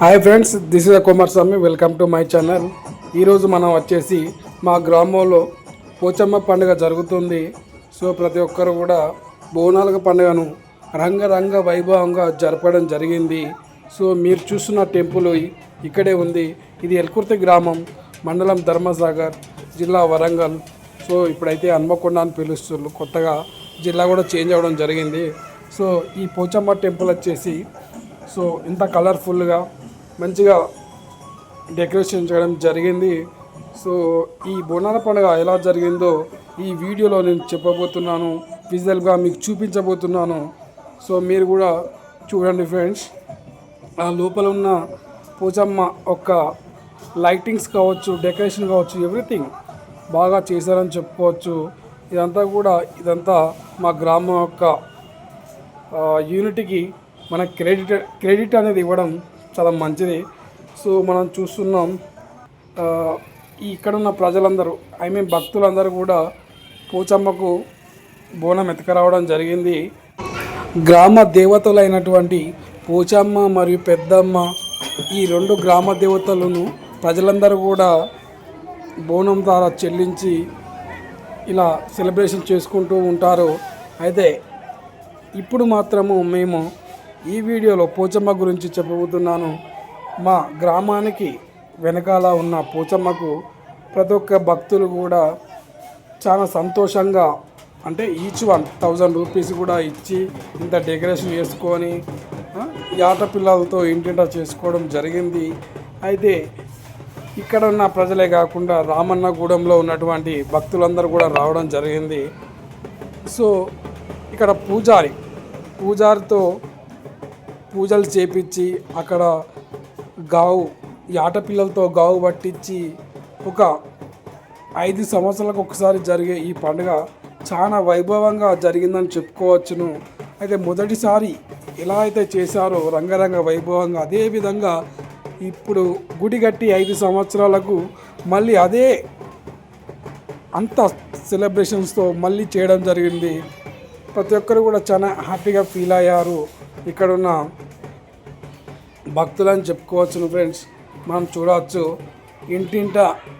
Hi friends this is Kumar Swamy welcome to my channel ఈరోజు మనం వచ్చేసి మా గ్రామంలో పోచమ్మ పండుగ జరుగుతుంది. సో ప్రతి ఒక్కరు కూడా బోనాలక పండుగను రంగరంగ వైభవంగా జరపడం జరిగింది. సో మీరు చూస్తున్న టెంపుల్ ఇక్కడే ఉంది. ఇది ఎల్కుర్తి గ్రామం మండలం ధర్మసాగర్ జిల్లా వరంగల్. సో ఇప్పుడైతే హన్మకొండ అని పిలుస్తున్నారు. కొత్తగా జిల్లా కూడా చేంజ్ అవ్వడం జరిగింది. సో ఈ పోచమ్మ టెంపుల్ వచ్చేసి సో ఇంత కలర్ఫుల్గా మంచిగా డెకరేషన్ చేయడం జరిగింది. సో ఈ బోనాల పండుగ ఎలా జరిగిందో ఈ వీడియోలో నేను చెప్పబోతున్నాను. విజువల్గా మీకు చూపించబోతున్నాను. సో మీరు కూడా చూడండి ఫ్రెండ్స్. ఆ లోపల ఉన్న పూజమ్మ యొక్క లైటింగ్స్ కావచ్చు డెకరేషన్ కావచ్చు ఎవ్రీథింగ్ బాగా చేశారని చెప్పుకోవచ్చు. ఇదంతా కూడా ఇదంతా మా గ్రామం యొక్క యూనిట్కి యూనిటీకి మన క్రెడిట్ క్రెడిట్ అనేది ఇవ్వడం చాలా మంచిది. సో మనం చూస్తున్నాం ఇక్కడున్న ఇక్కడ ఉన్న ప్రజలందరూ ఐ మీన్ భక్తులందరూ కూడా పోచమ్మకు బోనం ఎత్తుకరావడం జరిగింది. గ్రామ దేవతలైనటువంటి పోచమ్మ మరియు పెద్దమ్మ ఈ రెండు గ్రామ దేవతలను ప్రజలందరూ కూడా బోనం ద్వారా చెల్లించి ఇలా సెలబ్రేషన్ చేసుకుంటూ ఉంటారు. అయితే ఇప్పుడు మాత్రము మేము ఈ వీడియోలో పోచమ్మ గురించి చెప్పబోతున్నాను. మా గ్రామానికి వెనకాల ఉన్న పోచమ్మకు ప్రతి ఒక్క భక్తులు కూడా చాలా సంతోషంగా అంటే ఈచ్ వన్ థౌజండ్ రూపీస్ కూడా ఇచ్చి ఇంత డెకరేషన్ చేసుకొని ఈ ఆట పిల్లలతో ఇంటింటా చేసుకోవడం జరిగింది. అయితే ఇక్కడ ఉన్న ప్రజలే కాకుండా రామన్నగూడెంలో ఉన్నటువంటి భక్తులందరూ కూడా రావడం జరిగింది. సో ఇక్కడ పూజారి పూజారితో పూజలు చేపించి అక్కడ గావు ఆటపిల్లలతో గావు పట్టించి ఒక ఐదు సంవత్సరాలకు ఒకసారి జరిగే ఈ పండుగ చాలా వైభవంగా జరిగిందని చెప్పుకోవచ్చును. అయితే మొదటిసారి ఎలా అయితే చేశారో రంగరంగ వైభవంగా అదే విధంగా ఇప్పుడు గుడి కట్టి ఐదు సంవత్సరాలకు మళ్ళీ అదే అంత సెలబ్రేషన్స్తో మళ్ళీ చేయడం జరిగింది. ప్రతి ఒక్కరు కూడా చాలా హ్యాపీగా ఫీల్ అయ్యారు. ఇక్కడున్న భక్తులని చెప్పుకోవచ్చును ఫ్రెండ్స్. మనం చూడవచ్చు ఇంటింట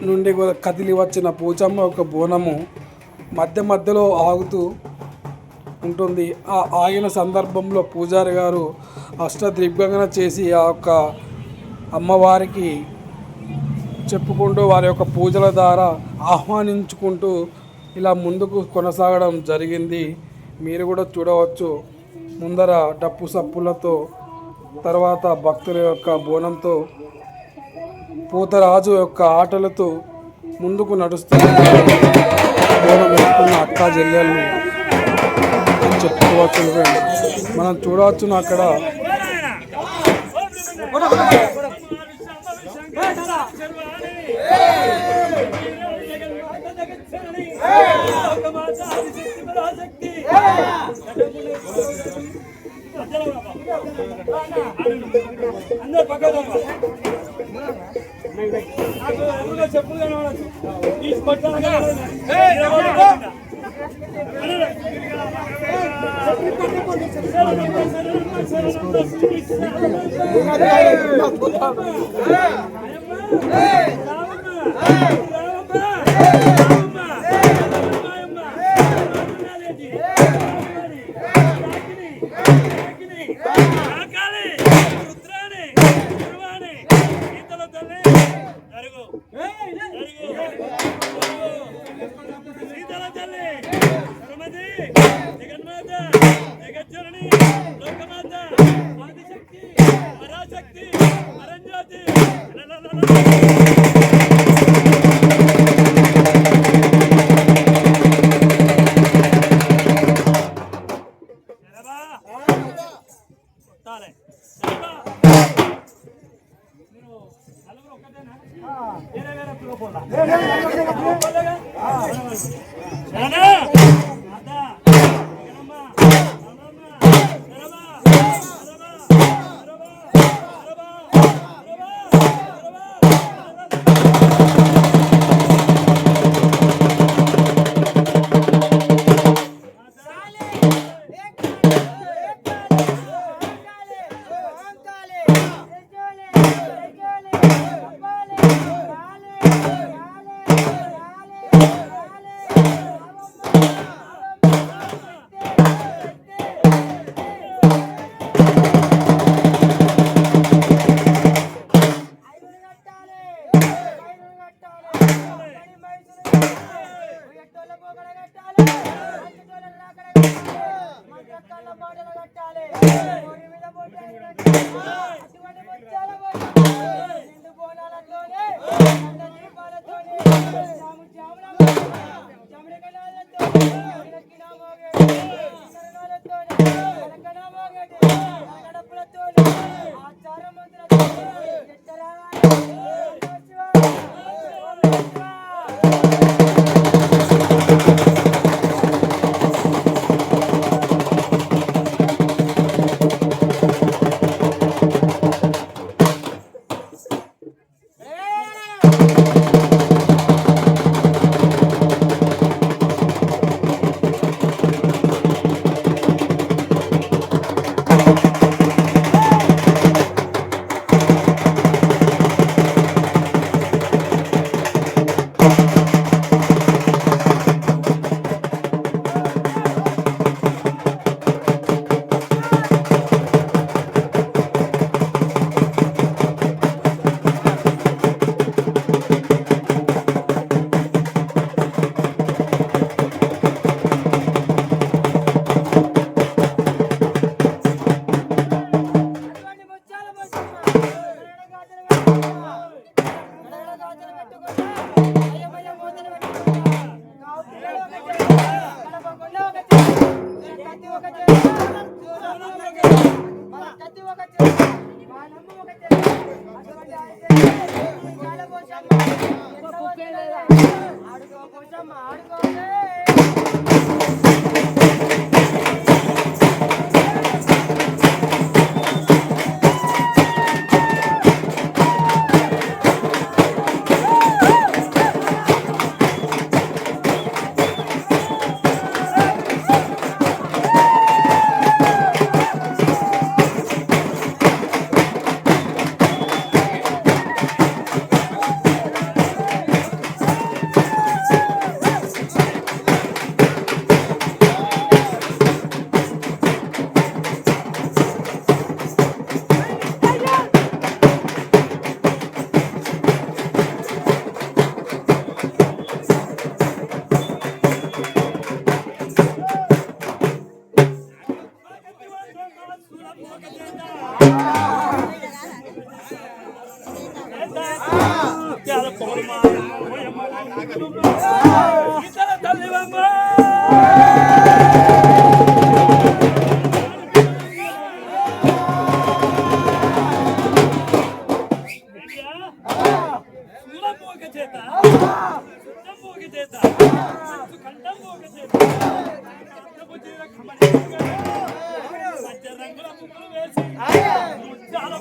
నుండి కూడా కదిలి వచ్చిన పూజమ్మ ఒక బోనము మధ్య మధ్యలో ఆగుతూ ఉంటుంది. ఆ ఆగిన సందర్భంలో పూజారి గారు అష్టదిగ్భంగన చేసి ఆ యొక్క అమ్మవారికి చెప్పుకుంటూ వారి యొక్క పూజల ద్వారా ఆహ్వానించుకుంటూ ఇలా ముందుకు కొనసాగడం జరిగింది. మీరు కూడా చూడవచ్చు. ముందర డప్పు సప్పులతో తర్వాత భక్తుల యొక్క బోనంతో పూతరాజు యొక్క ఆటలతో ముందుకు నడుస్తూ బోనం వేసుకున్న అక్క చెల్లెళ్ళు అని చెప్పుకోవచ్చు. మనం చూడవచ్చును అక్కడ. చెప్పులు కనబడచ్చు తీసుకొట్టాను ఒక్కటేనా వేరే వేరే ఆడుకోపోచమ్మ ఆడుకోలే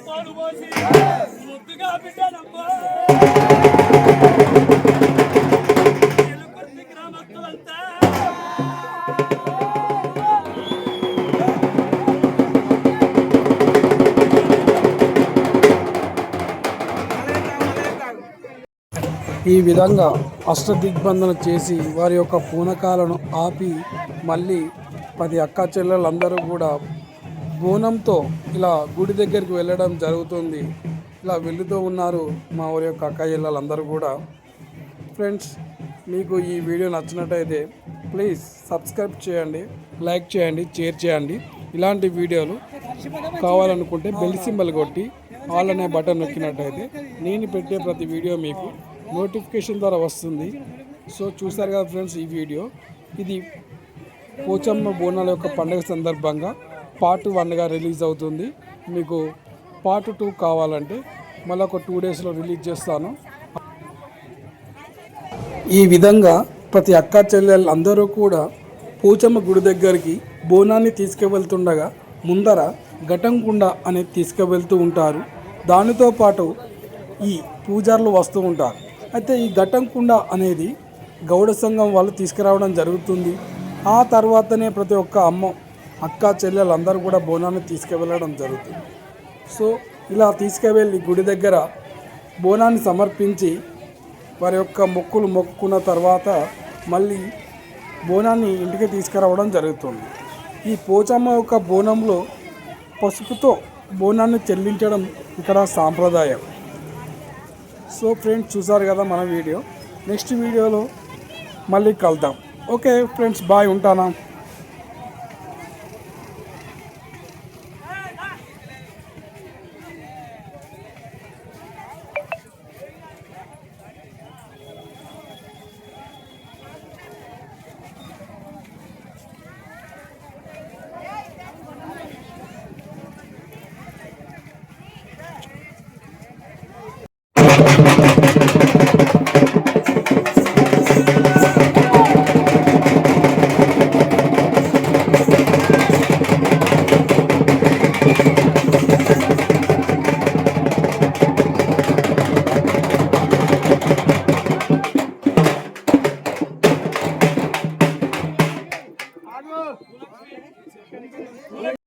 పాలు పోసి ముద్దుగా బిడ్డనమ్మ ఈ విధంగా అష్టదిగ్బంధన చేసి వారి యొక్క పూనకాలను ఆపి మళ్ళీ పది అక్క చెల్లెలందరూ కూడా బోనంతో ఇలా గుడి దగ్గరికి వెళ్ళడం జరుగుతుంది. ఇలా వెళుతూ ఉన్నారు మా ఊరి యొక్క అక్క చెల్లెలందరూ కూడా. ఫ్రెండ్స్ మీకు ఈ వీడియో నచ్చినట్టయితే ప్లీజ్ సబ్స్క్రైబ్ చేయండి లైక్ చేయండి షేర్ చేయండి. ఇలాంటి వీడియోలు కావాలనుకుంటే బెల్ సింబల్ కొట్టి ఆల్ అనే బటన్ నొక్కినట్టయితే నేను పెట్టే ప్రతి వీడియో మీకు నోటిఫికేషన్ ద్వారా వస్తుంది. సో చూసారు కదా ఫ్రెండ్స్ ఈ వీడియో. ఇది పోచమ్మ బోనాల యొక్క పండుగ సందర్భంగా పార్ట్ వన్గా రిలీజ్ అవుతుంది. మీకు పార్ట్ టూ కావాలంటే మళ్ళీ ఒక టూ డేస్లో రిలీజ్ చేస్తాను. ఈ విధంగా ప్రతి అక్క చెల్లెళ్ళు అందరూ కూడా పోచమ్మ గుడి దగ్గరికి బోనాన్ని తీసుకువెళ్తుండగా ముందర ఘటంకుండ అనేది తీసుకువెళ్తూ ఉంటారు. దానితో పాటు ఈ పూజారులు వస్తూ ఉంటారు. అయితే ఈ ఘటంకుండ అనేది గౌడ సంఘం వాళ్ళు తీసుకురావడం జరుగుతుంది. ఆ తర్వాతనే ప్రతి ఒక్క అమ్మ అక్క చెల్లెలందరూ కూడా బోనాన్ని తీసుకువెళ్ళడం జరుగుతుంది. సో ఇలా తీసుకువెళ్ళి గుడి దగ్గర బోనాన్ని సమర్పించి వారి యొక్క మొక్కులు మొక్కుకున్న తర్వాత మళ్ళీ బోనాన్ని ఇంటికి తీసుకురావడం జరుగుతుంది. ఈ పోచమ్మ యొక్క బోనంలో పసుపుతో బోనాన్ని చెల్లించడం ఇక్కడ సాంప్రదాయం. సో ఫ్రెండ్స్ చూసారు కదా మన వీడియో. నెక్స్ట్ వీడియోలో మళ్ళీ కలుద్దాం. ఓకే ఫ్రెండ్స్ బాయ్ ఉంటానా?